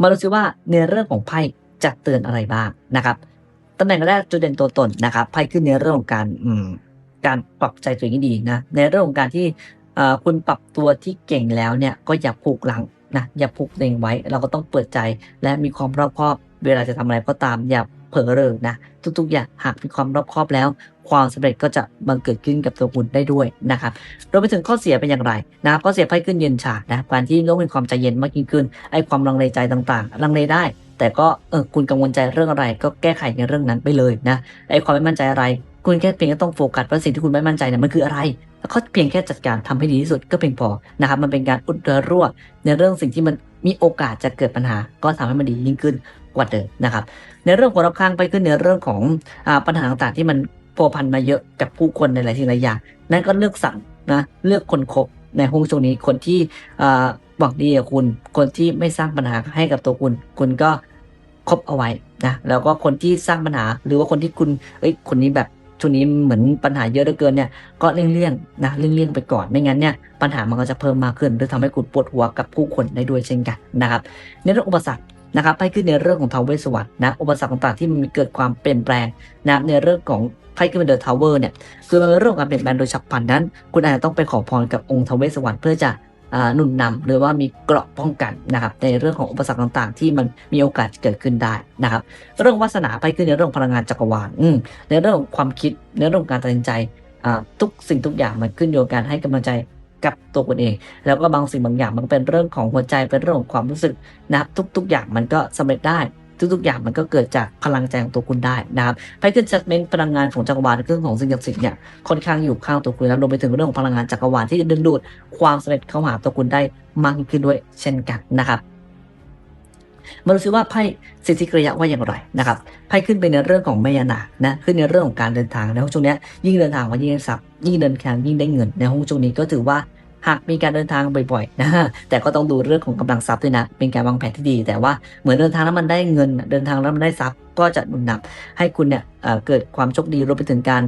มาดูซิว่าในเรื่องของไพ่จะเตือนอะไรบ้างนะครับตำแหน่งแรกจุดเด่นตัวตนนะครับไพ่ขึ้นในเรื่องของการอืมการปรับใจตัวเองดีนะในเรื่องของการที่คุณปรับตัวที่เก่งแล้วเนี่ยก็อย่าผูกหลังนะอย่าผูกตัวเองไว้ เราก็ต้องเปิดใจและมีความรอบคอบ เวลาจะทำอะไรก็ตามอย่าเผลอเริงนะทุกๆอย่างหากมีความรอบคอบแล้ว ความสำเร็จก็จะบังเกิดขึ้นกับตัวคุณได้ด้วยนะครับรวมไปถึงข้อเสียเป็นอย่างไรนะครับข้อเสียไพ่ขึ้นเย็นฉานะการที่ต้องมีความใจเย็นมากยิ่งขึ้นไอ้ความลังเลใจต่างๆลังเลได้ แต่ก็เออคุณกังวลใจเรื่องอะไร ก็แก้ไขในเรื่องนั้นไปเลยนะไอ้ความไม่มั่นใจอะไร คุณแค่เพียงแค่ต้องโฟกัสว่าสิ่งที่คุณไม่มั่นใจเนี่ยมันคืออะไรแล้วก็เพียงแค่จัดการทำให้ดีที่สุดก็เพียงพอนะครับมันเป็นการอุดรั่วในเรื่องสิ่งที่มันมีโอกาสจะเกิดปัญหา ก็ทำให้มันดียิ่งขึ้นกว่าเดิมนะครับในเรื่องของรอบข้างไปขึ้นในเรื่องของอปัญหาต่างๆที่มัน พัวพันมาเยอะกับผู้คนในหลายสิ่งหลายอย่างนั่นก็เลือกสั่งนะเลือกคนคบในห้องช่วงนี้คนที่อ่าหวังดีกับคุณ คนที่ไม่สร้างปัญหาให้กับตัวคุณ คุณก็คบเอาไว้นะแล้วก็คนที่สร้างปัญหา หรือว่าคนที่คุณเอ้ยคนนี้แบบช่วงนี้เหมือนปัญหาเยอะเหลือเกินเนี่ยก็เลี่ยงๆนะเลี่ยงๆไปก่อนไม่งั้นเนี่ยปัญหามันก็จะเพิ่มมากขึ้นหรือทำให้คุณปวดหัวกับผู้คนได้ด้วยเช่นกันนะครับในเรื่องอุปสรรคนะครับไพ่ขึ้นในเรื่องของทาวเวสวัสด์นะอุปสรรคต่างๆที่มันเกิดความเปลี่ยนแปลงนะในเรื่องของ ไพ่ขึ้นเป็นเดอะทาวเวอร์เนี่ยคือมันเป็นเรื่องของการเปลี่ยนแปลงโดยฉับพลันนั้น คุณอาจจะต้องไปขอพรกับองค์ทาวเวสวัสด์เพื่อจะอ่าหนุนนำหรือว่ามีเกราะป้องกันนะครับในเรื่องของอุปสรรคต่างๆ ที่มันมีโอกาสเกิดขึ้นได้นะครับ เรื่องวาสนาไพ่ขึ้นในเรื่องพลังงานจักรวาลอืมในเรื่องของความคิดในเรื่องของการตัดสินใจอ่าทุกสิ่งทุกอย่างมันขึ้นอยู่กับการให้กำลังใจกับตัวคุณเอง แล้วก็บางสิ่งบางอย่างมันเป็นเรื่องของหัวใจเป็นเรื่องของความรู้สึกนะครับทุก ๆ อย่างมันก็สำเร็จได้ ทุกๆ อย่างมันก็เกิดจากพลังใจของตัวคุณได้นะครับไพ่ขึ้นจัดเมนพลังงานของจักรวาลเรื่องของสิ่งศักดิ์สิทธิ์เนี่ยค่อนข้างอยู่ข้างตัวคุณแล้วรวมไปถึงเรื่องของพลังงานจักรวาลที่จะดึงดูดความสำเร็จเข้าหาตัวคุณได้มากขึ้นด้วยเช่นกันนะครับมาดูซิว่าไพ่สิทธิกริยะว่าอย่างไรนะครับไพ่ขึ้นเป็นในเรื่องของแม่ยานาคนะขึ้นในเรื่องของการเดินทางในห้องช่วงนี้ยยิ่งเดินทางว่ายิ่งได้ทรัพย์ยิ่งเดินทางยิ่งได้เงินในห้องช่วงนี้ก็ถือว่า หากมีการเดินทางบ่อยๆนะฮะแต่ก็ต้องดูเรื่องของกำลังทรัพย์ด้วยนะ เป็นการวางแผนที่ดี แต่ว่าเหมือนเดินทางแล้วมันได้เงิน เดินทางแล้วมันได้ทรัพย์ ก็จะหนุนนำให้คุณเนี่ยเกิดความโชคดีรวมไปถึงการ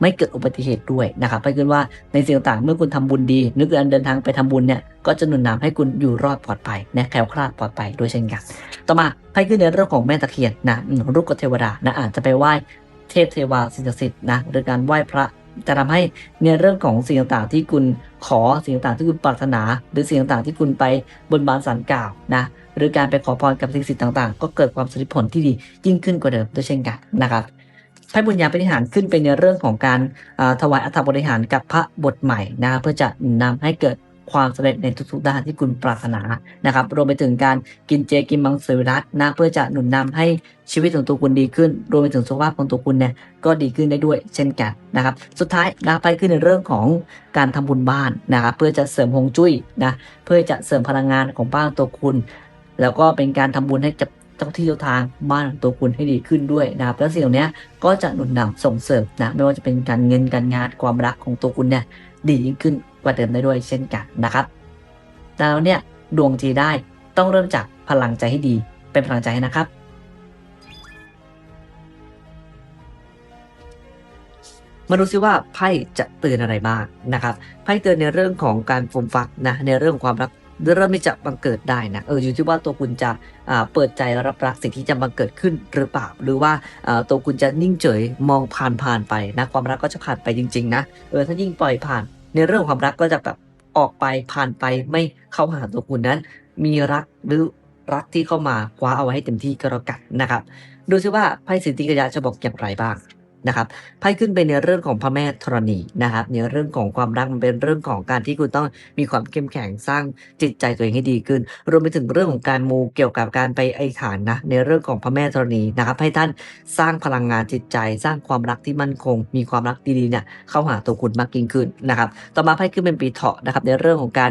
ไม่เกิดอุบัติเหตุด้วยนะครับไปขึ้นว่าในสิ่งต่างๆ เมื่อคุณทำบุญดี นึกการเดินทางไปทำบุญเนี่ย ก็จะหนุนนำให้คุณอยู่รอดปลอดภัยนะแคล้วคลาดปลอดภัยด้วยเช่นกัน ต่อมาไพ่ขึ้นในเรื่องของแม่ตะเคียนนะรูปกเทวดานะอาจจะไปไหว้เทพเทวาสิ่งศักดิ์สิทธิ์นะหรือการไหว้พระ จะทำให้ในเรื่องของสิ่งต่างๆที่คุณขอสิ่งต่างๆที่คุณปรารถนา หรือสิ่งต่างๆที่คุณไปบนบานสารกล่าวนะหรือการไปขอพรกับสิ่งศักดิ์สิทธิ์ต่างๆ ก็เกิดความสำเร็จผลที่ดียิ่งขึ้นกว่าเดิมด้วยเช่นกันนะครับไพ่บุญญาปฏิหารขึ้นเป็นในเรื่องของการถวายอัฐบริหารกับพระบทใหม่นะเพื่อจะนำให้เกิด ความสำเร็จในทุกๆด้านที่คุณปรารถนานะครับ รวมไปถึงการกินเจกินมังสวิรัตนะเพื่อจะหนุนนำให้ชีวิตของตัวคุณดีขึ้น รวมไปถึงสุขภาพของตัวคุณเนี่ยก็ดีขึ้นได้ด้วยเช่นกันนะครับ สุดท้ายนะไปขึ้นในเรื่องของการทำบุญบ้านนะครับเพื่อจะเสริมฮวงจุ้ยนะเพื่อจะเสริมพลังงานของบ้านตัวคุณ แล้วก็เป็นการทำบุญให้กับเจ้าที่เจ้าทางบ้านของตัวคุณให้ดีขึ้นด้วยนะครับ แล้วสิ่งเหล่านี้ก็จะหนุนนำส่งเสริมนะไม่ว่าจะเป็นการเงินการงานความรักของตัวคุณเนี่ย ดียิ่งขึ้นกว่าเดิมได้ด้วยเช่นกันนะครับดาวเนี่ยดวงจีได้ต้องเริ่มจากพลังใจให้ดีเป็นพลังใจให้นะครับ มาดูซิว่าไพ่จะเตือนอะไรบ้างนะครับไพ่เตือนในเรื่องของการฟูมฟักนะในเรื่องความรัก เริ่มที่จะบังเกิดได้นะเอออยู่ที่ว่าตัวคุณจะอ่าเปิดใจรับรักสิ่งที่จะบังเกิดขึ้นหรือเปล่า หรือว่าอ่าตัวคุณจะนิ่งเฉยมองผ่านผ่านๆไปนะความรักก็จะผ่านไปจริงๆนะเออถ้ายิ่งปล่อยผ่าน ในเรื่องความรักก็จะแบบออกไปผ่านไปไม่เข้าหาตัวคุณนั้น มีรักหรือรักที่เข้ามาคว้าเอาไว้ให้เต็มที่ก็แล้วกันนะครับดูซิว่าไพ่สิทธิกริยาจะบอกอย่างไรบ้าง นะครับไพ่ขึ้นไปในเรื่องของพระแม่ธรณีนะครับในเรื่องของความรักมันเป็นเรื่องของการที่คุณต้องมีความเข้มแข็งสร้างจิตใจตัวเองให้ดีขึ้น รวมไปถึงเรื่องของการมูเกี่ยวกับการไปไอฐานนะในเรื่องของพระแม่ธรณีนะครับ ให้ท่านสร้างพลังงานจิตใจ สร้างความรักที่มั่นคง มีความรักดีๆเนี่ยเข้าหาตัวคุณมากยิ่งขึ้นนะครับ ต่อมาไพ่ขึ้นเป็นปีเถาะนะครับในเรื่องของการ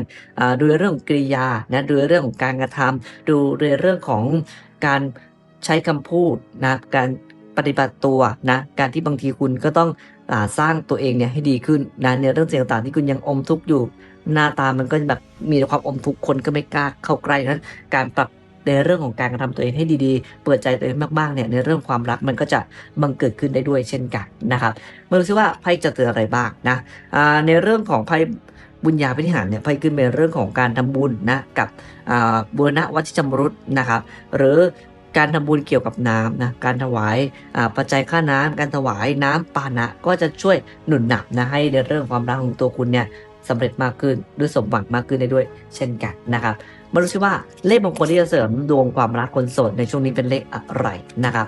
ดูเรื่องของกริยานะดูเรื่องของการกระทำดูเรื่องของการใช้คำพูดนะการ ปฏิบัติตัวนะการที่บางทีคุณก็ต้องอสร้างตัวเองเนี่ยให้ดีขึ้นนะในเรื่องสิ่งต่างๆที่คุณยังอมทุกข์อยู่ หน้าตามันก็แบบมีความอมทุกข์คนก็ไม่กล้าเข้าใกล้นั้นการปรับในเรื่องของการกระทำตัวเองให้ดีๆ เปิดใจตัวเองมากๆเนี่ยในเรื่องความรักมันก็จะบังเกิดขึ้นได้ด้วยเช่นกันนะครับมาดูซิว่าไพ่จะเตือนอะไรบ้างนะในเรื่องของไพ่บุญญาพิธิหารเนี่ยไพ่ขึ้นเป็นเรื่องของการทำบุญนะกับบูรณะวัดที่ชำรุดนะครับหรือ การทำบุญเกี่ยวกับน้ำนะการถวายปัจจัยค่าน้ำการถวายน้ำปานะ ก็จะช่วยหนุนหนักนะให้ในเรื่องความรักของตัวคุณเนี่ยสำเร็จมากขึ้นหรือสมหวังมากขึ้นได้ด้วย เช่นกันนะครับมาดูซิว่าเลขมงคลที่จะเสริมดวงความรักคนโสดในช่วงนี้เป็นเลขอะไรนะครับ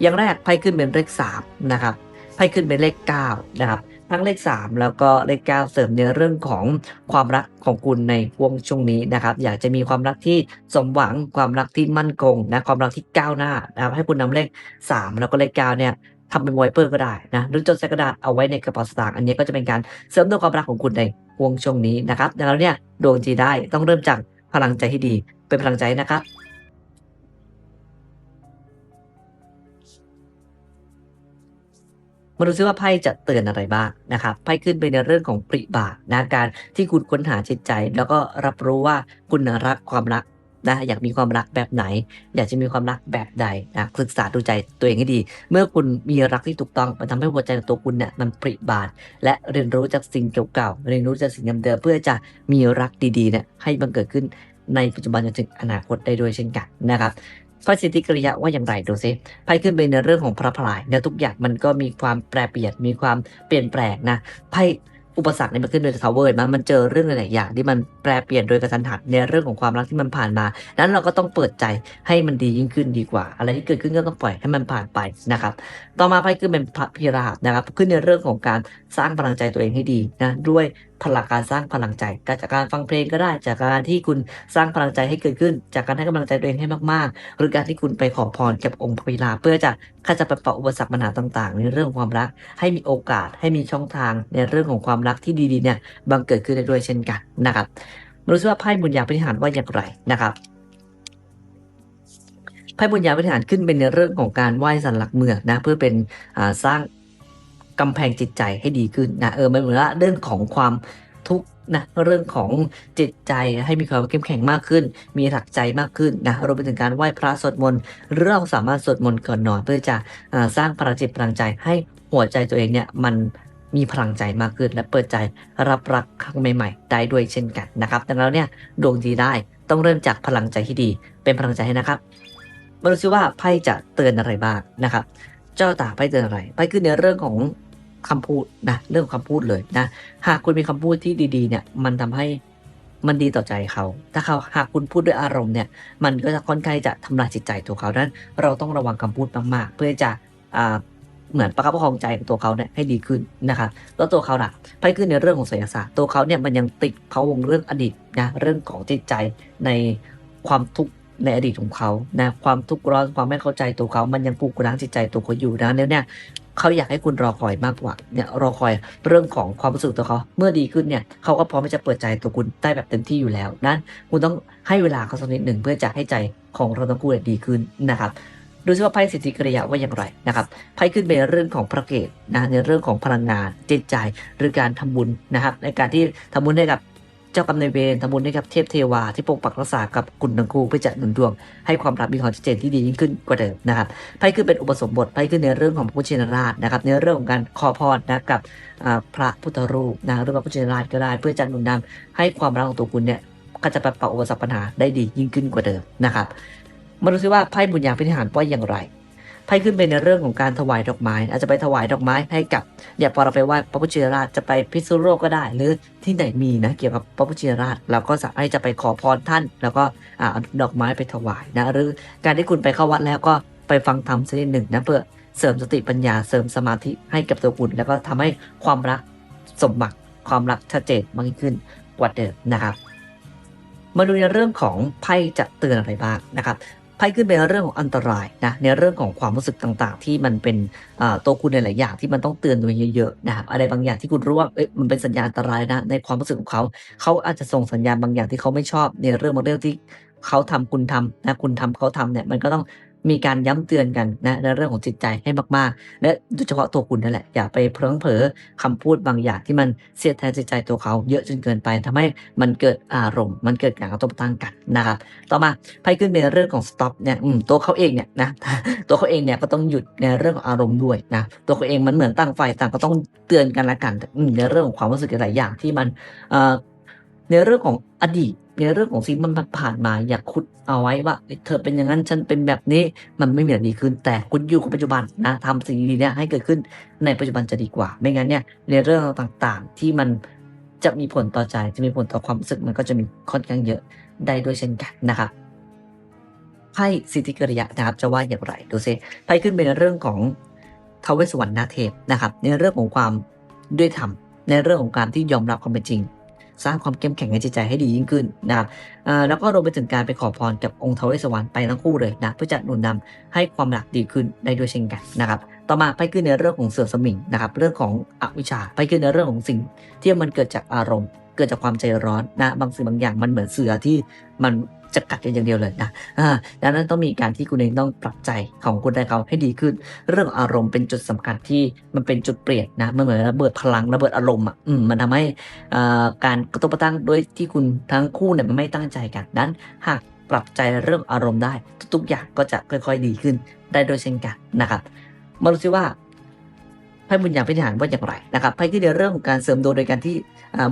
อย่างแรกไพ่ขึ้นเป็นเลข3นะครับไพ่ขึ้นเป็นเลข9นะครับ ทั้งเลข 3 แล้วก็เลข 9 เสริมในเรื่องของความรักของคุณในวงช่วงนี้นะครับ อยากจะมีความรักที่สมหวังความรักที่มั่นคงนะความรักที่ก้าวหน้านะครับให้คุณนำเลข 3 แล้วก็เลข 9 เนี่ยทำเป็นไวเปอร์ก็ได้นะหรือจดใส่กระดาษเอาไว้ในกระเป๋าสตางค์อันนี้ก็จะเป็นการเสริมดวงความรักของคุณในวงช่วงนี้นะครับดังนั้นเนี่ยดวงจีได้ต้องเริ่มจากพลังใจที่ดีเป็นพลังใจนะครับ มาดูซิว่าไพ่จะเตือนอะไรบ้างนะครับไพ่ขึ้นไปในเรื่องของปริบานะการที่คุณค้นหาจิตใจ แล้วก็รับรู้ว่าคุณรักความรักนะอยากมีความรักแบบไหน อยากจะมีความรักแบบใดนะศึกษาดูใจตัวเองให้ดี เมื่อคุณมีรักที่ถูกต้องมันทำให้หัวใจของตัวคุณเนี่ยมันปริบาทและเรียนรู้จากสิ่งเก่าๆเรียนรู้จากสิ่งเดิมๆเพื่อจะมีรักดีๆเนี่ยให้บังเกิดขึ้นในปัจจุบันจนถึงอนาคตได้ด้วยเช่นกันนะครับ ไพ่สิทธิกริยะว่าอย่างไรดูซิไพ่ขึ้นไปในเรื่องของพระพลายเนี่ยทุกอย่างมันก็มีความแปรเปลี่ยนมีความเปลี่ยนแปลงนะไพ่อุปสรรคเนี่ยมันขึ้นโดยทาวเวอร์มันมันเจอเรื่องหลายอย่างที่มันแปรเปลี่ยนโดยกระทันหันในเรื่องของความรักที่มันผ่านมา นั้นเราก็ต้องเปิดใจให้มันดียิ่งขึ้นดีกว่า อะไรที่เกิดขึ้นก็ต้องปล่อยให้มันผ่านไปนะครับ ต่อมาไพ่ขึ้นเป็นพระพิราบนะครับ ขึ้นในเรื่องของการสร้างพลังใจตัวเองให้ดีนะด้วยพลังการสร้างพลังใจการจากการฟังเพลงก็ได้ จากการที่คุณสร้างพลังใจให้เกิดขึ้น จากการให้กำลังใจตัวเองให้มากๆ หรือการที่คุณไปขอพรกับองค์พระพิราเพื่อจะขจัดปัดเป่าอุปสรรคปัญหาต่าง ๆ ในเรื่องของความรัก ให้มีโอกาสให้มีช่องทางในเรื่องของความรักที่ดีๆเนี่ยบังเกิดขึ้นได้ด้วยเช่นกันนะครับมาดูซิว่าไพ่บุญญาปฏิหารว่าอย่างไรนะครับไพ่บุญญาปฏิหารขึ้นเป็นในเรื่องของการไหว้สันหลักเมืองนะเพื่อเป็นสร้าง กำแพงจิตใจให้ดีขึ้นนะเออมันเหมือนเรื่องของความทุกข์นะเรื่องของจิตใจให้มีความเข้มแข็งมากขึ้น มีหลักใจมากขึ้นนะรวมไปถึงการไหว้พระสวดมนต์หรือเราสามารถสวดมนต์ก่อนนอนเพื่อจะสร้างพลังจิตพลังใจให้หัวใจตัวเองเนี่ยมันมีพลังใจมากขึ้น และเปิดใจรับรักครั้งใหม่ๆ ได้ด้วยเช่นกันนะครับดังนั้นเนี่ยดวงดีได้ต้องเริ่มจากพลังใจที่ดี เป็นพลังใจให้นะครับมาดูซิว่าไพ่จะเตือนอะไรบ้างนะครับ เจ้าตาไพ่เตือนอะไรไพ่คือในเรื่องของ คำพูดนะเรื่องคำพูดเลยนะหากคุณมีคำพูดที่ดีๆ เนี่ย มันทำให้มันดีต่อใจเขา ถ้าเขาหากคุณพูดด้วยอารมณ์เนี่ย มันก็จะค่อนข้างจะทำลายจิตใจตัวเขาดังนั้นเราต้องระวังคำพูดมากๆ เพื่อจะอ่าเหมือนประคับประคองใจของตัวเขาเนี่ยให้ดีขึ้นนะครับแล้วตัวเขาล่ะไพ่ขึ้นในเรื่องของศิลศาสตร์ตัวเขาเนี่ยมันยังติดเขาวงเรื่องอดีตนะเรื่องของจิตใจในความทุกข์ในอดีตของเขานะความทุกข์ร้อนความไม่เข้าใจตัวเขา มันยังปลูกร้างจิตใจตัวเขาอยู่นะเนี่ย เขาอยากให้คุณรอคอยมากกว่าเนี่ยรอคอยเรื่องของความรู้สึกตัวเขาเมื่อดีขึ้นเนี่ยเขาก็พร้อมที่จะเปิดใจตัวคุณได้แบบเต็มที่อยู่แล้วนั้นคุณต้องให้เวลาเขาสักนิดหนึ่งเพื่อจะให้ใจของเราทั้งคู่ดีขึ้นนะครับดูซิว่าไพ่สิทธิกริยาว่าอย่างไรนะครับไพ่ขึ้นเป็นเรื่องของพระเกตนะในเรื่องของพลังงานเจตใจหรือการทำบุญนะครับในการที่ทำบุญให้กับ เจ้ากรรมนายเวรทำบุญให้กับเทพเทวาที่ปกปักรักษากับคุณทั้งคู่เพื่อจะหนุนดวง ให้ความรักมีความชัดเจนที่ดียิ่งขึ้นกว่าเดิมนะครับไพ่ขึ้นเป็นอุปสมบทไพ่ขึ้นในเรื่องของพระพุทธชินราชนะครับในเรื่องของการขอพรนะกับพระพุทธรูปนะหรือพระพุทธชินราชก็ได้ เพื่อจะหนุนนำให้ความรักของตัวคุณเนี่ยก็จะปัดเป่าอุปสรรคปัญหาได้ดียิ่งขึ้นกว่าเดิมนะครับมาดูซิว่าไพ่บุญญาพิธีหารว่าอย่างไร ไพ่ขึ้นเป็นในเรื่องของการถวายดอกไม้ อาจจะไปถวายดอกไม้ให้กับอย่าพอเราไปไหว้พระพุทธชินราชจะไปพิษณุโลกก็ได้ หรือที่ไหนมีนะเกี่ยวกับพระพุทธชินราชเราก็สามารถจะไปขอพรท่าน แล้วก็เอาดอกไม้ไปถวายนะหรือการที่คุณไปเข้าวัดแล้วก็ไปฟังธรรมสักนิดหนึ่งนะเพื่อเสริมสติปัญญาเสริมสมาธิให้กับตัวคุณแล้วก็ทำให้ความรักสมบัติความรักชัดเจนมากยิ่งขึ้นกว่าเดิมนะครับมาดูในเรื่องของไพ่จะเตือนอะไรบ้างนะครับ ไพ่ขึ้นเป็นเรื่องของอันตรายนะในเรื่องของความรู้สึกต่างๆ ที่มันเป็นตัวคุณในหลายอย่างที่มันต้องเตือนตัวเองเยอะๆนะครับอะไรบางอย่างที่คุณรู้ว่ามันเป็นสัญญาณอันตรายนะในความรู้สึกของเขา เขาอาจจะส่งสัญญาณบางอย่างที่เขาไม่ชอบในเรื่องบางเรื่องที่เขาทำคุณทำนะคุณทำเขาทำเนี่ยมันก็ต้อง มีการย้ำเตือนกันนะในเรื่องของจิตใจให้มากๆ และโดยเฉพาะตัวคุณนั่นแหละอย่าไปเพลิงเผลอคำพูดบางอย่างที่มันเสียดแทนจิตใจตัวเขาเยอะจนเกินไปทำให้มันเกิดอารมณ์ มันเกิดการกระทบตั้งกันนะครับต่อมาไพ่ขึ้นเป็นเรื่องของ stop เนี่ยตัวเขาเองเนี่ยนะตัวเขาเองเนี่ยก็ต้องหยุดในเรื่องของอารมณ์ด้วยนะตัวเขาเองมันเหมือนต่างฝ่ายต่างก็ต้องเตือนกันละกันในเรื่องของความรู้สึกหลายอย่างที่มันในเรื่องของอดีต ในเรื่องของสิ่งมันผ่านมาอย่าคุดเอาไว้ว่าเธอเป็นอย่างนั้นฉันเป็นแบบนี้มันไม่มีอะไรดีขึ้น แต่คุณอยู่กับปัจจุบันนะทำสิ่งดีๆเนี่ยให้เกิดขึ้นในปัจจุบันจะดีกว่า ไม่งั้นเนี่ยในเรื่องต่างๆ ที่มันจะมีผลต่อใจจะมีผลต่อความรู้สึกมันก็จะมีค่อนข้างเยอะได้ด้วยเช่นกันนะครับไพ่สิทธิกริยะนะครับจะว่าอย่างไรดูซิไพ่ขึ้นเป็นเรื่องของทวเวสวรรค์นาเทพนะครับ ในเรื่องของความด้วยธรรมในเรื่องของการที่ยอมรับความเป็นจริง สร้างความเข้มแข็งในจิตใจให้ดียิ่งขึ้นนะครับอ่าแล้วก็รวมไปถึงการไปขอพรกับองค์เทวเวสวรรค์ไปทั้งคู่เลยนะเพื่อจะหนุนนำให้ความหลักดีขึ้นได้ด้วยเช่นกันนะครับต่อมาไปขึ้นในเรื่องของเสือสมิงนะครับเรื่องของอวิชชาไปขึ้นในเรื่องของสิ่งที่มันเกิดจากอารมณ์ เกิดจากความใจร้อนนะบางสิ่งบางอย่างมันเหมือนเสือที่มัน จะกัดกันอย่างเดียวเลยนะดังนั้นต้องมีการที่คุณเองต้องปรับใจของคุณได้เขาให้ดีขึ้น เรื่องอารมณ์เป็นจุดสำคัญที่มันเป็นจุดเปลี่ยนนะมันเหมือนระเบิดพลังระเบิดอารมณ์อะมันทำให้การกระทบกระทั่งด้วยที่คุณทั้งคู่เนี่ยมันไม่ตั้งใจกันนั้นหากปรับใจเรื่องอารมณ์ได้ ทุกๆอย่างก็จะค่อยๆดีขึ้นได้โดยเช่นกันนะครับมาดูซิว่า ไพ่บุญญาพิธานว่าอย่างไรนะครับไพ่ที่ในเรื่องของการเสริมดวงโดยการที่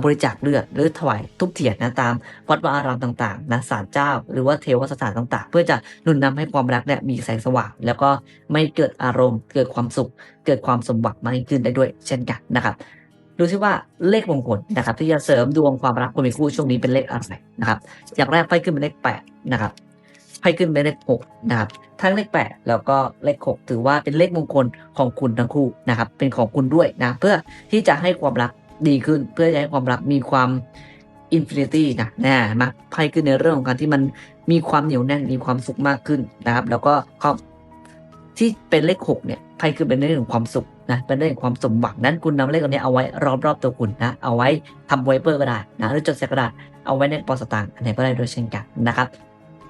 บริจาคเลือดหรือถวายทุบเทียนนะตามวัดวาอารามต่างๆนะศาลเจ้า หรือว่าเทวสถานต่างๆ เพื่อจะหนุนนำให้ความรักเนี่ยมีแสงสว่าง แล้วก็ไม่เกิดอารมณ์ เกิดความสุข เกิดความสมหวังมากยิ่งขึ้นได้ด้วย เช่นกันนะครับดูซิว่าเลขมงคลนะครับ ที่จะเสริมดวงความรักคนมีคู่ช่วงนี้เป็นเลขอะไรนะครับ อย่างแรกไพ่ขึ้นเป็นเลขแปดนะครับ ไพ่ขึ้นเป็นเลขหกนะครับทั้งเลขแปดแล้วก็เลขหกถือว่าเป็นเลขมงคลของคุณทั้งคู่นะครับเป็นของคุณด้วยนะเพื่อที่จะให้ความรักดีขึ้น เพื่อจะให้ความรักมีความอินฟินิตี้นะนะมาไพ่ขึ้นในเรื่องของการที่มันมีความเหนียวแน่นมีความสุขมากขึ้นนะครับ แล้วก็ความที่เป็นเลขหกเนี่ยไพ่คือเป็นเรื่องของความสุขนะเป็นเรื่องของความสมหวังนั้นคุณนำเลขตัวนี้เอาไว้รอบรอบๆตัวคุณนะเอาไว้ทำไวเปอร์ก็ได้นะหรือจดใส่กระดาษเอาไว้ในป๋าสตางค์อันไหนก็ได้โดยเช่นกันนะครับ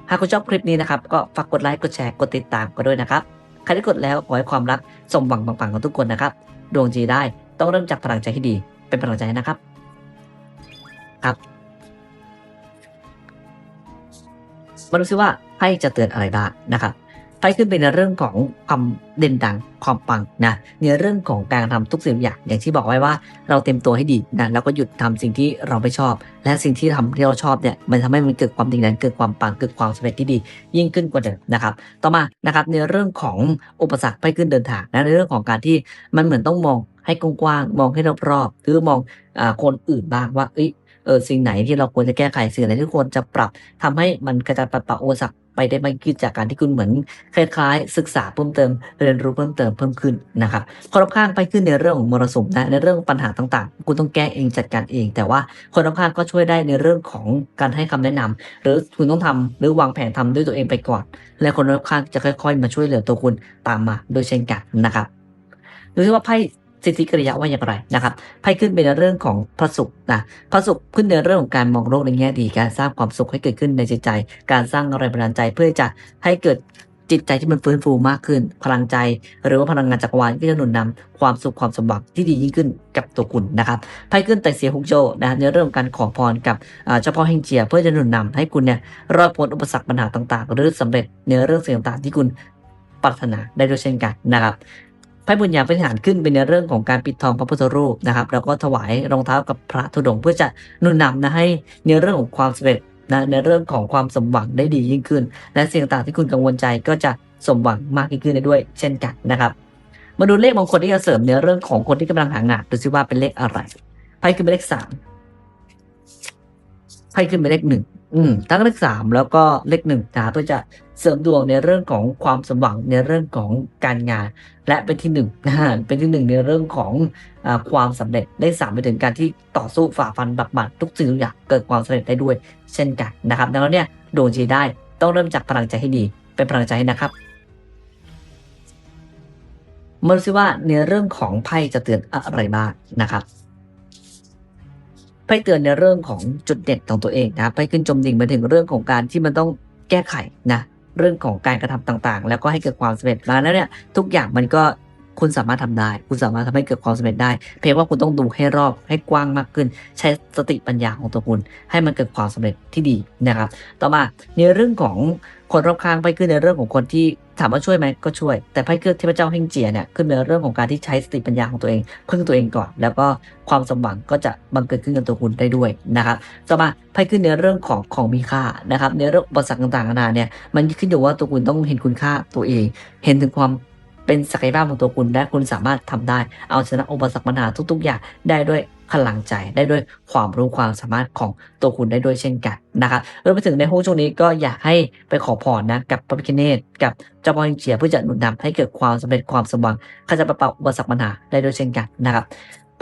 หากคุณชอบคลิปนี้นะครับ ก็ฝากกดไลค์ กดแชร์ กดติดตามกันด้วยนะครับ ใครที่กดแล้วขอให้ความรักสมหวังปังๆของทุกคนนะครับ ดวงจีได้ต้องเริ่มจากพลังใจที่ดี เป็นพลังใจนะครับ ครับ มาดูซิว่าไพ่จะเตือนอะไรบ้างนะครับ ไพ่ขึ้นเป็นในเรื่องของความเด่นดังความปังนะในเรื่องของการทำทุกสิ่งอย่างอย่างที่บอกไว้ว่าเราเต็มตัวให้ดีนะแล้วก็หยุดทำสิ่งที่เราไม่ชอบ และสิ่งที่ทำที่เราชอบเนี่ยมันทำให้มันเกิดความดิ่งดันเกิดความปังเกิดความสำเร็จที่ดี ยิ่งขึ้นกว่าเดิมนะครับต่อมานะครับในเรื่องของอุปสรรคไพ่ขึ้นเดินทางนะในเรื่องของการที่มันเหมือนต้องมองให้กว้างๆมองให้รอบๆหรือมองอคนอื่นบ้างว่าเอ้ย เออสิ่งไหนที่เราควรจะแก้ไขสิ่งไหนที่ควรจะปรับทำให้มันกระจัดปัดป่าอุปสรรคไปได้มากขึ้นจากการที่คุณเหมือนคล้ายๆ ศึกษาเพิ่มเติม เรียนรู้เพิ่มเติมเพิ่มขึ้นนะครับคนรอบข้างไปขึ้นในเรื่องของมรสุมนะในเรื่องปัญหาต่างๆ คุณต้องแก้เองจัดการเอง แต่ว่าคนรอบข้างก็ช่วยได้ในเรื่องของการให้คำแนะนำหรือคุณต้องทำหรือวางแผนทำด้วยตัวเองไปก่อน และคนรอบข้างจะค่อย ๆ มาช่วยเหลือตัวคุณตามมาโดยเช่นกันนะครับดูซิว่าไพ่ สิทธิกริยะว่าอย่างไรนะครับไพ่ขึ้นเป็นเรื่องของพระศุกร์นะพระศุกร์ขึ้นในเรื่องของการมองโลกในแง่ดี การสร้างความสุขให้เกิดขึ้นในจิตใจ การสร้างแรงบันดาลใจเพื่อจะให้เกิดจิตใจที่มันฟื้นฟูมากขึ้น พลังใจ หรือว่าพลังงานจักรวาลที่จะหนุนนำความสุขความสมหวังที่ดียิ่งขึ้นกับตัวคุณนะครับไพ่ขึ้นแต่เสียฮุกโจนะในเรื่องของการขอพรกับเจ้าพ่อแห่งเจีย เพื่อจะหนุนนำให้คุณเนี่ยรอดพ้นอุปสรรคปัญหาต่างๆ หรือสำเร็จในเรื่องสิ่งต่างๆ ที่คุณปรารถนาได้ด้วยเช่นกันนะครับ ไพ่บุญญาพิหารขึ้นเป็นในเรื่องของการปิดทองพระพุทธรูปนะครับ แล้วก็ถวายรองเท้ากับพระธุดงค์เพื่อจะนุนนำนะให้ในเรื่องของความสำเร็จนะในเรื่องของความสมหวังได้ดียิ่งขึ้น และสิ่งต่างๆที่คุณกังวลใจก็จะสมหวังมากยิ่งขึ้นได้ด้วย เช่นกันนะครับ มาดูเลขมงคลที่จะเสริมในเรื่องของคนที่กำลังหางานดูซิว่าเป็นเลขอะไรไพ่ขึ้นเป็นเลขสามไพ่ขึ้นเป็นเลขหนึ่ง อืมทั้งเลขสามแล้วก็เลขหนึ่งนะเพื่อจะเสริมดวงในเรื่องของความสมหวังในเรื่องของการงาน และเป็นที่หนึ่งนะฮะเป็นที่หนึ่งในเรื่องของอความสำเร็จเลขสามไปถึงการที่ต่อสู้ฝ่าฟันบักบัดทุกสิ่งทุกอย่างเกิดความสำเร็จได้ด้วยเช่นกันนะครับดังนั้นเนี่ยดวงจีได้ต้องเริ่มจากพลังใจให้ดี เป็นพลังใจให้นะครับมาดูซิว่าในเรื่องของไพ่จะเตือนอะไรบ้างนะครับ ไพ่เตือนในเรื่องของจุดเด่นของตัวเองนะไพ่ขึ้นจมดิ่งมาถึงเรื่องของการที่มันต้องแก้ไขนะเรื่องของการกระทำต่างๆ แล้วก็ให้เกิดความสำเร็จมาแล้วเนี่ยทุกอย่างมันก็ คุณสามารถทำได้ คุณสามารถทำให้เกิดความสำเร็จได้ เพียงว่าคุณต้องดูให้รอบให้กว้างมากขึ้น ใช้สติปัญญาของตัวคุณ ให้มันเกิดความสำเร็จที่ดีนะครับ ต่อมาในเรื่องของคนรอบข้างไปขึ้นในเรื่องของคนที่ถามว่าช่วยไหมก็ช่วย แต่ไพ่ขึ้นเทพเจ้าเฮงเจียเนี่ยขึ้นในเรื่องของการที่ใช้สติปัญญาของตัวเองพึ่งตัวเองก่อน แล้วก็ความสมหวังก็จะบังเกิดขึ้นกับตัวคุณได้ด้วยนะครับต่อมาไพ่ขึ้นในเรื่องของของมีค่านะครับในเรื่องอุปสรรคต่างๆนานาเนี่ยมันขึ้นอยู่ว่าตัวคุณต้องเห็นคุณค่าตัวเอง เห็นถึงความ เป็นศักยภาพของตัวคุณและคุณสามารถทำได้ เอาชนะอุปสรรคปัญหาทุก ๆ อย่างได้ด้วยพลังใจได้ด้วยความรู้ความสามารถของตัวคุณได้ด้วยเช่นกันนะครับรวมไปถึงในห้องช่วงนี้ก็อยากให้ไปขอพรนะกับพระพิคเนตกับเจ้าพ่อเจียเพื่อจะหนุนนำให้เกิดความสำเร็จความสมหวังขาจะปะเป่าอุปสรรคปัญหาได้ด้วยเช่นกันนะครับ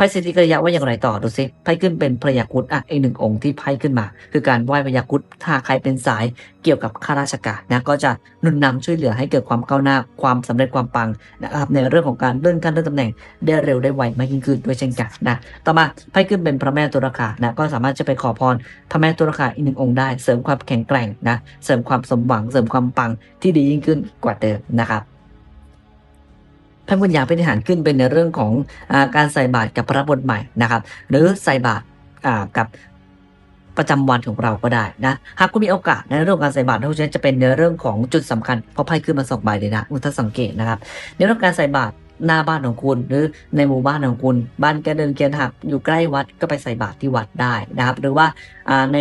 พ่สิทธิกริยาว่าอย่างไรต่อดูสิไพ่ขึ้นเป็นพระยาคุดอะอีกหนึ่งองค์ที่ไพ่ขึ้นมา คือการไหว้พระยาคุดถ้าใครเป็นสายเกี่ยวกับข้าราชการนะก็จะนุนนำช่วยเหลือให้เกิดความก้าวหน้าความสำเร็จความปังนะครับในเรื่องของการเลื่อนขั้นเลื่อนตำแหน่งได้เร็วได้ไวมากยิ่งขึ้นด้วยเช่นกันนะต่อมาไพ่ขึ้นเป็นพระแม่ตุรคานะก็สามารถจะไปขอพรพระแม่ตุรคาอีกหนึ่งองค์ได้ เสริมความแข็งแกร่งนะเสริมความสมหวังเสริมความปังที่ดียิ่งขึ้นกว่าเดิมนะครับ พระบุญญาเป็นทหารขึ้นเป็นในเรื่องของอการใส่บาตรกับพระบทใหม่นะครับ หรือใส่บาตรกับประจำวันของเราก็ได้นะหากคุณมีโอกาสในเรื่องการใส่บาตรทุกชนิดจะเป็นในเรื่องของจุดสำคัญเพราะไพ่ขึ้นมาสองใบเลยนะถ้าสังเกตนะครับ ในเรื่องการใส่บาตรหน้าบ้านของคุณ หรือในหมู่บ้านของคุณ บ้านแกเดินเกียนหักอยู่ใกล้วัดก็ไปใส่บาตรที่วัดได้นะครับ หรือว่าใน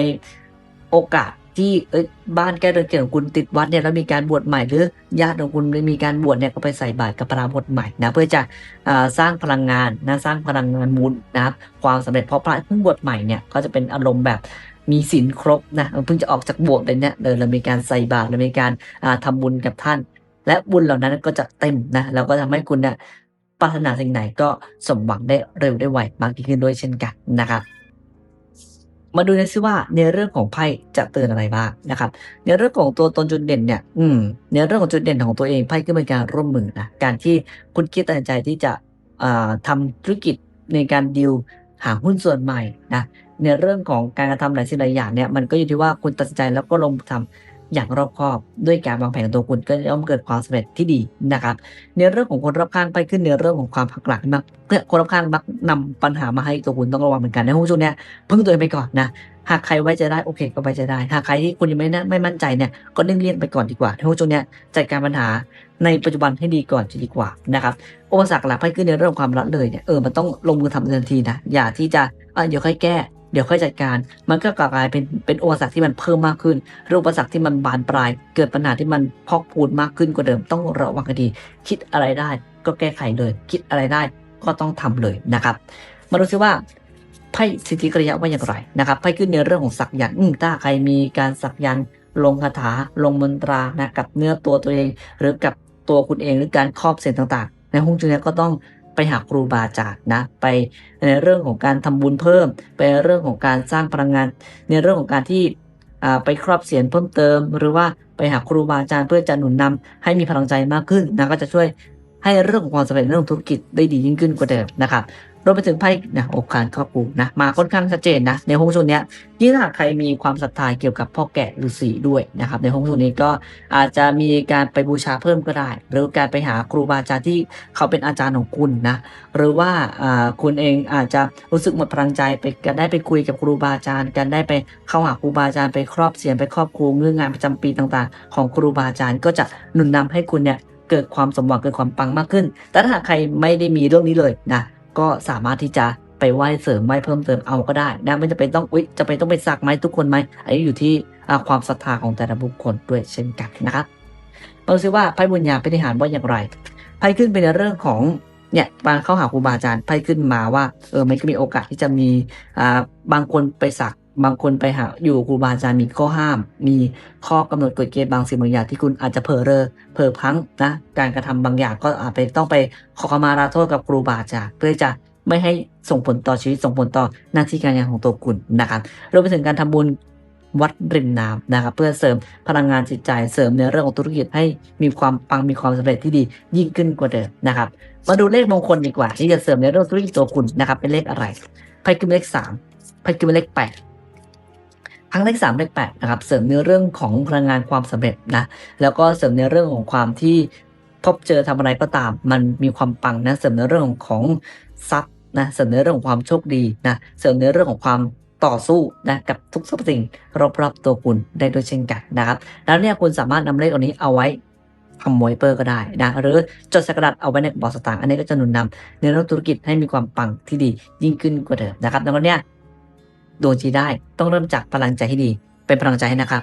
โอกาส ที่เอ้ยบ้านแก้เดินเกียนของคุณติดวัดเนี่ยแล้วมีการบวชใหม่หรือญาติของคุณมีการบวชเนี่ยก็ไปใส่บาตรกับพระบทใหม่นะเพื่อจะอสร้างพลังงานนะสร้างพลังงานมูลนะครับความสำเร็จเพราะพระเพิ่งบวชใหม่เนี่ยก็จะเป็นอารมณ์แบบมีศีลครบนะเพิ่งจะออกจากบสถ์เลยเนี่ยเดินเรามีการใส่บาตรเรามีการอ่าทำบุญกับท่าน และบุญเหล่านั้นก็จะเต็มนะแล้วก็ทำให้คุณเนี่ยปรารถนาสิ่งไหนก็สมหวังได้เร็วได้ไวมากยิ่งขึ้นด้วยเช่นกันนะครับ มาดูนะซิว่าในเรื่องของไพ่จะเตือนอะไรบ้างนะครับในเรื่องของตัวตนจุดเด่นเนี่ยอืมในเรื่องของจุดเด่นของตัวเองไพ่ก็เป็นการร่วมมือนะการที่คุณคิดตัดสินใจที่จะทำทำธุรกิจในการดิวหาหุ้นส่วนใหม่นะในเรื่องของการกระทำหลายสิ่งหลายอย่างเนี่ยมันก็อยู่ที่ว่าคุณตัดสินใจแล้วก็ลงมือทำ อย่างรอบคอบ ด้วยการวางแผนของตัวคุณก็ย่อมเกิดความสำเร็จที่ดีนะครับ ในเรื่องของคนรอบข้างไปขึ้นในเรื่องของความผักหลักมักเพื่อคนรอบข้างมักนำปัญหามาให้ตัวคุณต้องระวังเหมือนกันในห้องช่วงเนี้ยพึ่งตัวเองไปก่อนนะหากใครไว้ใจได้โอเคก็ไว้ใจได้ หากใครที่คุณยังไม่แน่ไม่มั่นใจเนี่ยก็เลี่ยงเลี่ยงไปก่อนดีกว่าในห้องช่วงเนี้ยจัดการปัญหาในปัจจุบันให้ดีก่อนจะดีกว่านะครับอุปสรรคหลักไปขึ้นในเรื่องความละเลยเนี่ยเออมันต้องลงมือทำทันทีนะอย่าที่จะเออเดี๋ยวค่อยแก้ เดี๋ยวค่อยจัดการ มันก็กลายเป็นเป็นอุปสรรคที่มันเพิ่มมากขึ้นรืออุปสรรคที่มันบานปลาย เกิดปัญหาที่มันพอกพูนมากขึ้นกว่าเดิมต้องระวังกันดี คิดอะไรได้ ก็แก้ไขเลย คิดอะไรได้ก็ต้องทำเลยนะครับ มาดูซิว่าไพ่สิทธิกริยาว่าอย่างไรนะครับไพ่ขึ้นในเรื่องของสักยันต์ถ้าใครมีการสักยันต์ลงคาถาลงมนตรานะกับเนื้อตัวตัวเอง หรือกับตัวคุณเองหรือการครอบเส้นต่างๆ ในห้องจุนี้ก็ต้อง หาครูบาอาจารย์นะไปในเรื่องของการทำบุญเพิ่ม ไปเรื่องของการสร้างพลังงาน ในเรื่องของการที่ไปครอบเสียนเพิ่มเติม หรือว่าไปหาครูบาอาจารย์เพื่อจะหนุนนำให้มีพลังใจมากขึ้นนะก็จะช่วยให้เรื่องของความสำเร็จนเรื่องธุรกิจได้ดียิ่งขึ้นกว่าเดิมนะครับ รวมไปถึงไพ่นะโอกาสครอบครูนะมาค่อนข้างชัดเจนนะในห้องช่วงเนี้ยิ่งถ้าใครมีความศรัทธาเกี่ยวกับพ่อแก่ฤาษีด้วยนะครับในห้องช่วงนี้ก็อาจจะมีการไปบูชาเพิ่มก็ได้ หรือการไปหาครูบาอาจารย์ที่เขาเป็นอาจารย์ของคุณนะหรือว่าคุณเองอาจจะรู้สึกหมดพลังใจไปกันได้ไปคุยกับครูบาอาจารย์กันได้ไปเข้าหาครูบาอาจารย์ไปครอบเสียนไปครอบครูเรื่องงานประจำปีต่างๆ ของครูบาอาจารย์ก็จะหนุนนำให้คุณเนี่ยเกิดความสมหวังเกิดความปังมากขึ้น แต่ถ้าใครไม่ได้มีเรื่องนี้เลยนะ ก็สามารถที่จะไปไหว้เสริมไหว้เพิ่มเติมเอาก็ได้นะไม่จะเป็นต้องอุ๊ยจะไปต้องไปสักไหมทุกคนไหมอันนี้อยู่ที่ความศรัทธาของแต่ละบุคคลด้วยเช่นกันนะครับเราดูซิว่าไพ่บุญญาปฏิหารว่าอย่างไรไพ่ขึ้นเป็นในเรื่องของเนี่ยบางเข้าหาครูบาอาจารย์ไพ่ขึ้นมาว่าเออมันก็มีโอกาสที่จะมีอ่าบางคนไปสัก บางคนไปหาอยู่ครูบาอาจารย์มีข้อห้าม มีข้อกำหนดกฎเกณฑ์บางสิ่งบางอย่างที่คุณอาจจะเผลอเรอเผลอพังนะการกระทำบางอย่างก็อาจไปต้องไปขอขมาลาโทษกับครูบาอาจารย์เพื่อจะไม่ให้ส่งผลต่อชีวิตส่งผลต่อหน้าที่การงานของตัวคุณนะครับรวมไปถึงการทำบุญวัดริมน้ำนะครับ เพื่อเสริมพลังงานจิตใจเสริมในเรื่องของธุรกิจให้มีความปังมีความสำเร็จที่ดียิ่งขึ้นกว่าเดิมนะครับ มาดูเลขมงคลดีกว่า ที่จะเสริมในเรื่องธุรกิจตัวคุณนะครับ เป็นเลขอะไรไพ่ขึ้นเลขสามไพ่ขึ้นเป็นเลขแปด ทั้งเลขสามเลขแปดนะครับ เสริมในเรื่องของพลังงานความสำเร็จนะ แล้วก็เสริมในเรื่องของความที่พบเจอทำอะไรก็ตาม มันมีความปังนะ เสริมในเรื่องของทรัพย์นะ เสริมในเรื่องของความโชคดีนะ เสริมในเรื่องของความต่อสู้นะกับทุกสรรพสิ่งรอบๆตัวคุณได้ด้วยเช่นกันนะครับ แล้วเนี่ยคุณสามารถนำเลขเหล่านี้เอาไว้ทำไวยเปอร์ก็ได้นะหรือจดสกระดเอาไว้ในกระเป๋าสตางค์อันนี้ก็จะหนุนนำในเรื่องธุรกิจให้มีความปังที่ดียิ่งขึ้นกว่าเดิมนะครับดังนั้นเนี่ย ดวงจีได้ ต้องเริ่มจากพลังใจให้ดี เป็นพลังใจให้นะครับ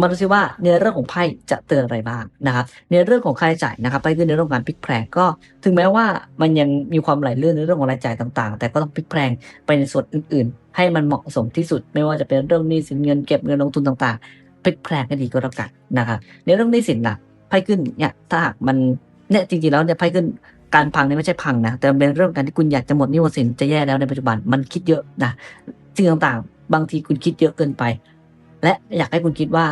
มาดูซิว่าในเรื่องของไพ่จะเตือนอะไรบ้างนะครับในเรื่องของค่าใช้จ่ายนะครับไปขึ้นในเรื่องของการพลิกแพลงก็ ถึงแม้ว่ามันยังมีความไหลเลื่อนในเรื่องของรายจ่ายต่างๆ แต่ก็ต้องพลิกแพลงไปในส่วนอื่น ๆ ให้มันเหมาะสมที่สุด ไม่ว่าจะเป็นเรื่องหนี้สินเงินเก็บเงินลงทุนต่างๆพลิกแพลงให้ดีก็แล้วกันนะครับในเรื่องหนี้สินล่ะไพ่ขึ้นเนี่ยถ้าหากมันเนี่ยจริงๆแล้วเนี่ยไพ่ขึ้น การพังเนี่ยไม่ใช่พังนะแต่เป็นเรื่องการที่คุณอยากจะหมดนี้หมดสินจะแย่แล้วในปัจจุบันมันคิดเยอะนะสิ่งต่างๆ บางทีคุณคิดเยอะเกินไป และอยากให้คุณคิดว่า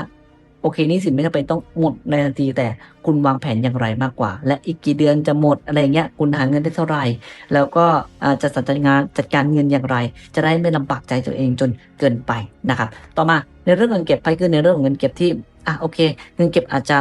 โอเคนี่สินไม่จำเป็นต้องหมดในทันทีแต่คุณวางแผนอย่างไรมากกว่า และอีกกี่เดือนจะหมดอะไรเงี้ยคุณหาเงินได้เท่าไหร่ แล้วก็จะจัดงานจัดการเงินอย่างไร จะได้ไม่ลำบากใจตัวเองจนเกินไปนะครับต่อมาในเรื่องเงินเก็บไพ่คือในเรื่องของเงินเก็บที่อะโอเค เงินเก็บอาจจะ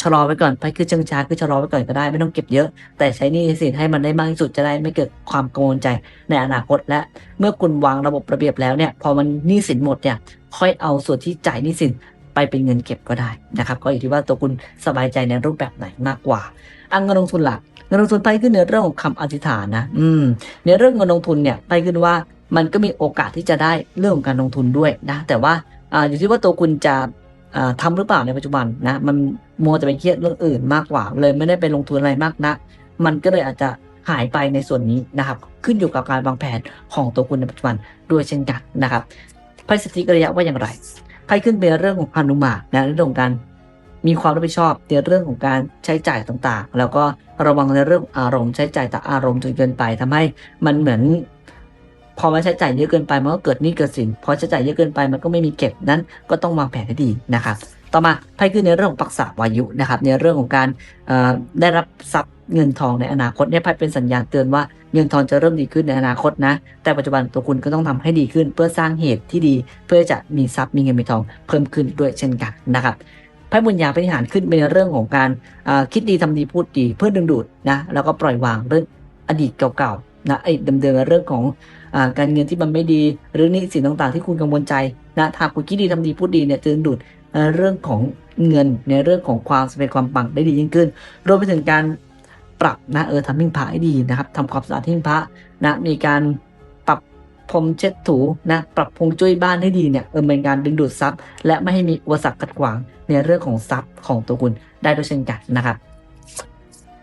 ชะลอไว้ก่อนไพ่คือเชิงช้าคือชะลอไว้ก่อนก็ได้ไม่ต้องเก็บเยอะ แต่ใช้หนี่สินให้มันได้มากที่สุดจะได้ไม่เกิดความกังวลใจในอนาคตและเมื่อคุณวางระบบระเบียบแล้วเนี่ยพอมันหนี้สินหมดเนี่ยค่อยเอาส่วนที่จ่ายหนี้สินไปเป็นเงินเก็บก็ได้นะครับก็อยู่ที่ว่าตัวคุณสบายใจในรูปแบบไหนมากกว่าอังเงินลงทุนหลักเงินลงทุนไปขึ้นในเรื่องของคำอธิษฐานนะอืมในเรื่องเงินลงทุนเนี่ยไปขึ้นว่ามันก็มีโอกาสที่จะได้เรื่องของการลงทุนด้วยนะแต่ว่าอ่าอยู่ที่ว่าตัวคุณจะ อ่าทำหรือเปล่าในปัจจุบันนะมันมัวจะไปเครียดเรื่องอื่นมากกว่า เลยไม่ได้ไปลงทุนอะไรมากนะมันก็เลยอาจจะหายไปในส่วนนี้นะครับ ขึ้นอยู่กับการวางแผนของตัวคุณในปัจจุบันด้วยเช่นกันนะครับไพ่สถิกระยะว่าอย่างไรไพ่ขึ้นเป็นเรื่องของพานุมานะเรื่องของการมีความรับผิดชอบในเรื่องของการใช้จ่ายต่างๆ แล้วก็ระวังในเรื่องอารมณ์ใช้จ่ายแต่อารมณ์จนเกินไปทำให้มันเหมือน พอมันใช้จ่ายเยอะเกินไปมันก็เกิดหนี้เกิดสินพอใช้จ่ายเยอะเกินไปมันก็ไม่มีเก็บนั้นก็ต้องวางแผนให้ดีนะครับต่อมาไพ่ขึ้นในเรื่องของปักษาวายุนะครับในเรื่องของการได้รับทรัพย์เงินทองในอนาคตเนี่ยไพ่เป็นสัญญาณเตือนว่าเงินทองจะเริ่มดีขึ้นในอนาคตนะ แต่ปัจจุบันตัวคุณก็ต้องทำให้ดีขึ้น เพื่อสร้างเหตุที่ดี เพื่อจะมีทรัพย์มีเงินมีทองเพิ่มขึ้นด้วยเช่นกันนะครับไพ่บุญญาปฏิหารขึ้นเป็นเรื่องของการคิดดีทำดีพูดดีเพื่อดึงดูดนะแล้วก็ปล่อยวางเรื่องอดีตเก่าๆนะไอ้เดิมๆเรื่องของ การเงินที่มันไม่ดี หรือนี้สินต่างๆ ที่คุณกังวลใจนะถ้าคุณคิดดีทำดีพูดดีเนี่ยจะดึงดูดเอ่อเรื่องของเงินในเรื่องของความสำเร็จความปังได้ดียิ่งขึ้น รวมไปถึงการปรับนะเออทำหิ้งพระให้ดีนะครับทำความสะอาดหิ้งพระนะมีการปรับพรมเช็ดถูนะปรับพงจุ้ยบ้านให้ดีเนี่ยเออเป็นการดึงดูดทรัพย์ และไม่ให้มีอุปสรรคขัดขวางในเรื่องของทรัพย์ของตัวคุณได้ด้วยเช่นกันนะครับ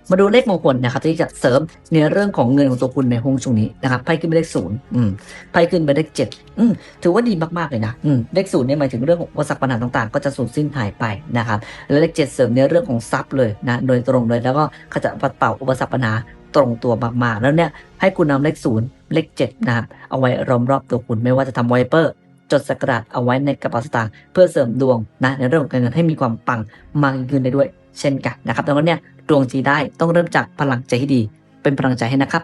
มาดูเลขมงคลนะครับที่จะเสริมในเรื่องของเงินของตัวคุณในห้องช่วงนี้นะครับไพ่ขึ้นไปเลขศูนย์อืมไพ่ขึ้นไปเลขเจ็ดอืมถือว่าดีมากๆเลยนะอืมเลขศูนย์เนี่ยหมายถึงเรื่องของอุปสรรคปัญหาต่างๆ ก็จะสูญสิ้นหายไปนะครับและเลขเจ็ดเสริมในเรื่องของทรัพย์เลยนะโดยตรงเลยแล้วก็เขาจะปัดเป่าอุปสรรคปัญหาตรงตัวมากๆ แล้วเนี่ยให้คุณนำเลขศูนย์เลขเจ็ดนะครับเอาไว้รอมรอบตัวคุณไม่ว่าจะทำไวเปอร์จดสกระดเอาไว้ในกระเป๋าสตางค์เพื่อเสริมดวงนะในเรื่องของการเงินให้มีความปังมากยิ่งขึ้นได้ด้วย เช่นกันนะครับดังนั้นเนี่ยดวงจีได้ต้องเริ่มจากพลังใจที่ดี เป็นพลังใจให้นะครับ